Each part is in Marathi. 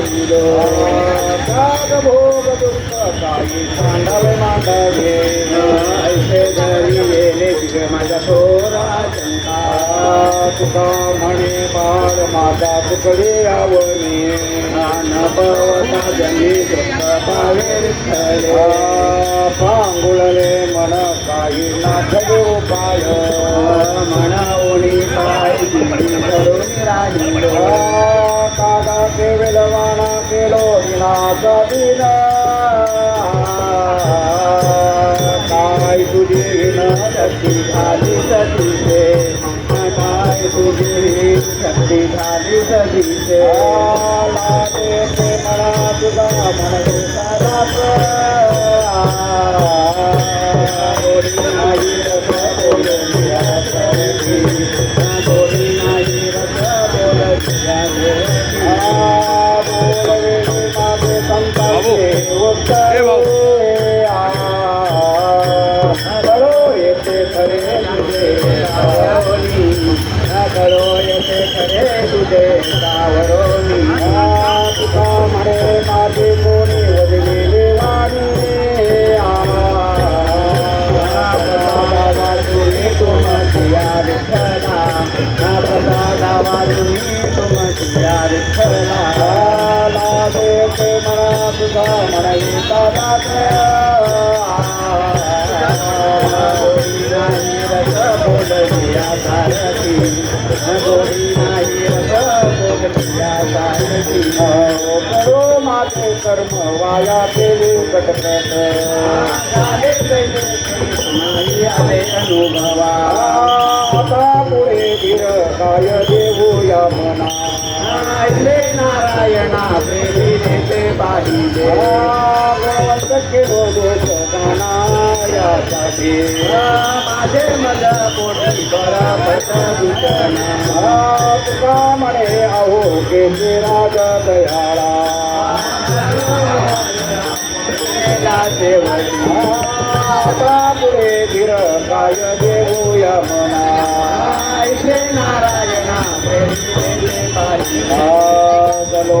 राहिलो काग भोग दुःख काही सांडावे मांडवे ऐसे घरी येले तिघ माझ्या थोरा शंका तुका म्हणे बाळ माझा तुकडे आवणी न पवता जनी दुःख पावे स्थळे पांगुळले मन काही नाथग उपाय म्हणावणी पाय दिली धरून राहिलो कागा केवलवाणा به نه ाدي صدي پ करो येते खरे तुझे सावरो तुका मरे माझे कोणी वजलेले वाणी वाजूने तुमची विठ्ठला प्रसादा वाजूने तुमची विठ्ठला लागे ते म्हणा तुझा म्हणावी दादा गोडी नाही रस नाही करो माझे कर्म वाया तेरे कटकट नाही आले अनुभवा आता पुढे धीर काय देऊया मना नारायणा प्रेमी ते पाहिजे. भगवंत केलो माझे मज पोटी करा पट दूषण तुका म्हणे अहो के राजा दयाळा आता पुढे धीर काय देऊया मना ऐसे नारायणा पाहिजे चलो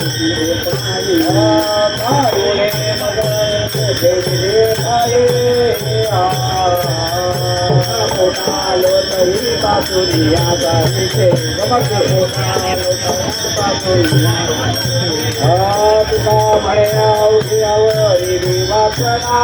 तुका म्हणे अवघी आवरी वाचना